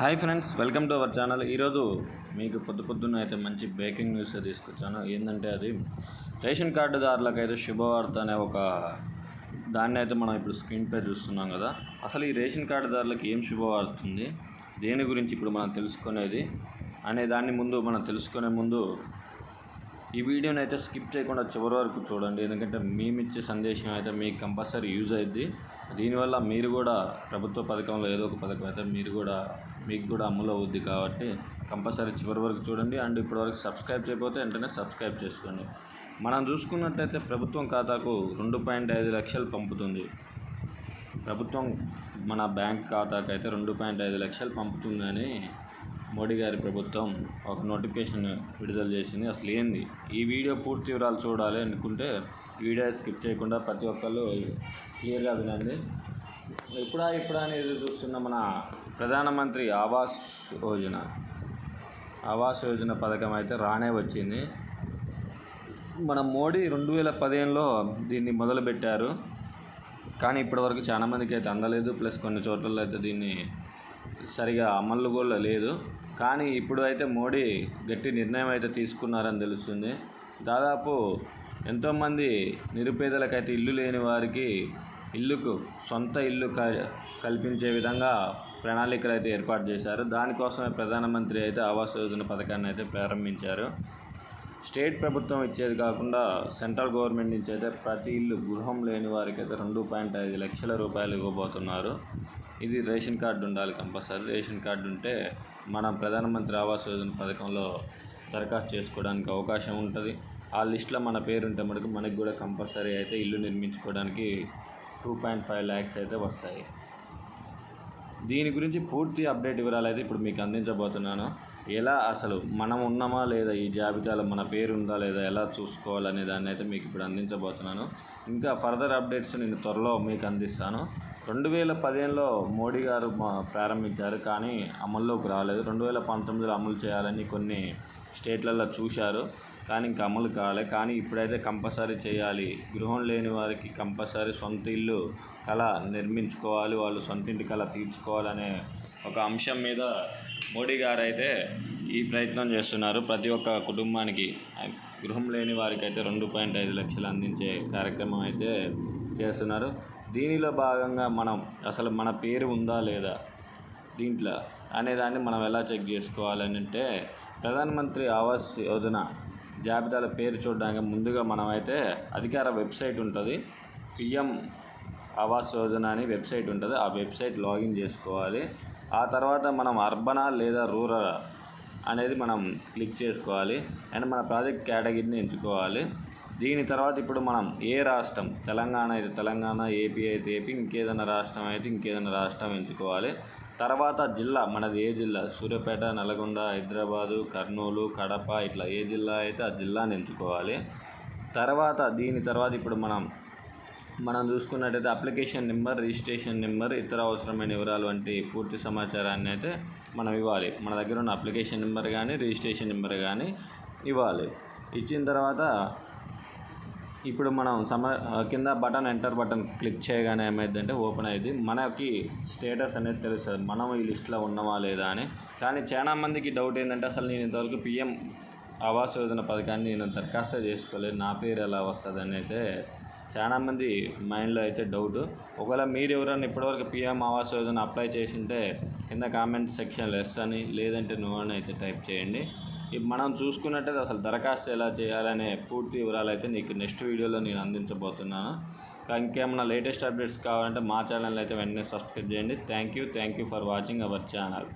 Hi friends welcome to our channel. ఈరోజు మీకు పొద్దు పొద్దున్న అయితే మంచి బ్రేకింగ్ న్యూస్ తీసుకొచ్చాను. ఏంటంటే అది రేషన్ కార్డుదారులకు అయితే శుభవార్త అనే ఒక దాన్ని అయితే మనం ఇప్పుడు స్క్రీన్ పై చూస్తున్నాం కదా. అసలు ఈ రేషన్ కార్డుదారులకు ఏం శుభవార్త ఉంది? దేని గురించి ఇప్పుడు మనం తెలుసుకునేది? అనే దాన్ని ముందు మనం తెలుసుకునే ముందు ఈ వీడియోని అయితే స్కిప్ చేయకుండా చివరి వరకు చూడండి. ఎందుకంటే మేము ఇచ్చే సందేశం అయితే మీకు కంపల్సరీ యూజ్ అయ్యిద్ది దీనివల్ల మీరు కూడా ప్రభుత్వ పథకంలో ఏదో ఒక పథకం అయితే మీరు కూడా మీకు కూడా అమలు అవుద్ది కాబట్టి కంపల్సరీ చివరి వరకు చూడండి. అండ్ ఇప్పటివరకు సబ్స్క్రైబ్ చేయకపోతే వెంటనే సబ్స్క్రైబ్ చేసుకోండి. మనం చూసుకున్నట్టయితే ప్రభుత్వం ఖాతాకు రెండు పాయింట్ ఐదు లక్షలు పంపుతుంది. ప్రభుత్వం మన బ్యాంక్ ఖాతాకు అయితే రెండు పాయింట్ ఐదు లక్షలు పంపుతుందని మోడీ గారి ప్రభుత్వం ఒక నోటిఫికేషన్ విడుదల చేసింది. అసలు ఏంది? ఈ వీడియో పూర్తి వివరాలు చూడాలి అనుకుంటే వీడియో స్కిప్ చేయకుండా ప్రతి ఒక్కళ్ళు క్లియర్గా వినండి. ఇప్పుడా ఇప్పుడా అని ఎదురు చూస్తున్న మన ప్రధానమంత్రి ఆవాస్ యోజన. ఆవాస్ యోజన పథకం అయితే రానే వచ్చింది. మన మోడీ రెండు వేల పదిహేనులో దీన్ని మొదలుపెట్టారు. కానీ ఇప్పటివరకు చాలా మందికి అయితే అందలేదు. ప్లస్ కొన్ని చోట్ల అయితే దీన్ని సరిగా అమలు కూడా లేదు. కానీ ఇప్పుడు అయితే మోడీ గట్టి నిర్ణయం అయితే తీసుకున్నారని తెలుస్తుంది. దాదాపు ఎంతోమంది నిరుపేదలకైతే ఇల్లు లేని వారికి ఇల్లుకు సొంత ఇల్లు క కల్పించే విధంగా ప్రణాళికలు అయితే ఏర్పాటు చేశారు. దానికోసమే ప్రధానమంత్రి అయితే ఆవాస్ యోజన పథకాన్ని అయితే ప్రారంభించారు. స్టేట్ ప్రభుత్వం ఇచ్చేది కాకుండా సెంట్రల్ గవర్నమెంట్ నుంచి అయితే ప్రతి ఇల్లు గృహం లేని వారికి అయితే రెండు పాయింట్ ఐదు లక్షల రూపాయలు ఇవ్వబోతున్నారు. ఇది రేషన్ కార్డు ఉండాలి కంపల్సరీ. రేషన్ కార్డు ఉంటే మనం ప్రధానమంత్రి ఆవాస్ యోజన పథకంలో దరఖాస్తు చేసుకోవడానికి అవకాశం ఉంటుంది. ఆ లిస్ట్లో మన పేరు ఉంటే మటుకు మనకు కూడా కంపల్సరీ అయితే ఇల్లు నిర్మించుకోవడానికి టూ పాయింట్ ఫైవ్ ల్యాక్స్ అయితే వస్తాయి. దీని గురించి పూర్తి అప్డేట్ వివరాలు అయితే ఇప్పుడు మీకు అందించబోతున్నాను. ఎలా అసలు మనం ఉన్నామా లేదా ఈ జాబితాలో మన పేరు ఉందా లేదా ఎలా చూసుకోవాలనే దాన్ని అయితే మీకు ఇప్పుడు అందించబోతున్నాను. ఇంకా ఫర్దర్ అప్డేట్స్ నేను త్వరలో మీకు అందిస్తాను. రెండు వేల పదిహేనులో మోడీ గారు ప్రారంభించారు కానీ అమల్లోకి రాలేదు. రెండు వేల పంతొమ్మిదిలో అమలు చేయాలని కొన్ని స్టేట్లలో చూశారు. కానీ ఇంకా అమలు కాలే. కానీ ఇప్పుడైతే కంపల్సరీ చేయాలి. గృహం లేని వారికి కంపల్సరీ సొంత ఇల్లు కళ నిర్మించుకోవాలి. వాళ్ళు సొంత ఇంటి కళ తీర్చుకోవాలనే ఒక అంశం మీద మోడీ గారు అయితే ఈ ప్రయత్నం చేస్తున్నారు. ప్రతి ఒక్క కుటుంబానికి గృహం లేని వారికి అయితే రెండు పాయింట్ ఐదు లక్షలు అందించే కార్యక్రమం అయితే చేస్తున్నారు. దీనిలో భాగంగా మనం అసలు మన పేరు ఉందా లేదా దీంట్లో అనేదాన్ని మనం ఎలా చెక్ చేసుకోవాలని అంటే ప్రధానమంత్రి ఆవాస్ యోజన జాబితాల పేరు చూడడానికి ముందుగా మనమైతే అధికార వెబ్సైట్ ఉంటుంది. పిఎం ఆవాస్ యోజన అని వెబ్సైట్ ఉంటుంది. ఆ వెబ్సైట్ లాగిన్ చేసుకోవాలి. ఆ తర్వాత మనం అర్బనా లేదా రూరల్ అనేది మనం క్లిక్ చేసుకోవాలి. అండ్ మన ప్రాజెక్ట్ కేటగిరీని ఎంచుకోవాలి. దీని తర్వాత ఇప్పుడు మనం ఏ రాష్ట్రం? తెలంగాణ అయితే తెలంగాణ ఏపీ అయితే ఏపీ ఇంకేదైనా రాష్ట్రం అయితే ఇంకేదైనా రాష్ట్రం ఎంచుకోవాలి. తర్వాత జిల్లా మనది ఏ జిల్లా? సూర్యాపేట నల్గొండ హైదరాబాదు కర్నూలు కడప ఇట్లా ఏ జిల్లా అయితే ఆ జిల్లాని ఎంచుకోవాలి. తర్వాత దీని తర్వాత ఇప్పుడు మనం మనం చూసుకున్నట్టయితే అప్లికేషన్ నెంబర్ రిజిస్ట్రేషన్ నెంబర్ ఇతర అవసరమైన వివరాలు వంటి పూర్తి సమాచారాన్ని అయితే మనం ఇవ్వాలి. మన దగ్గర ఉన్న అప్లికేషన్ నెంబర్ కానీ రిజిస్ట్రేషన్ నెంబర్ కానీ ఇవ్వాలి. ఇచ్చిన తర్వాత ఇప్పుడు మనం సమ కింద బటన్ ఎంటర్ బటన్ క్లిక్ చేయగానే ఏమైందంటే ఓపెన్ అయ్యింది. మనకి స్టేటస్ అనేది తెలుస్తుంది మనం ఈ లిస్ట్లో ఉన్నామా లేదా అని. కానీ చాలా మందికి డౌట్ ఏంటంటే అసలు నేను ఇంతవరకు పిఎం ఆవాస్ యోజన పథకాన్ని నేను దరఖాస్తు చేసుకోలేదు. నా పేరు ఎలా వస్తుంది అని అయితే చాలామంది మైండ్లో అయితే డౌట్. ఒకవేళ మీరు ఎవరైనా ఇప్పటివరకు పిఎం ఆవాస్ యోజన అప్లై చేసింటే కింద కామెంట్ సెక్షన్లో ఎస్ అని లేదంటే నో అని అయితే టైప్ చేయండి. మనం చూసుకున్నట్టయితే అసలు దరఖాస్తు ఎలా చేయాలనే పూర్తి వివరాలు అయితే నీకు నెక్స్ట్ వీడియోలో నేను అందించబోతున్నాను. ఇంకా ఇంకేమైనా లేటెస్ట్ అప్డేట్స్ కావాలంటే మా ఛానల్ అయితే వెంటనే సబ్స్క్రైబ్ చేయండి. Thank you thank you for watching our channel.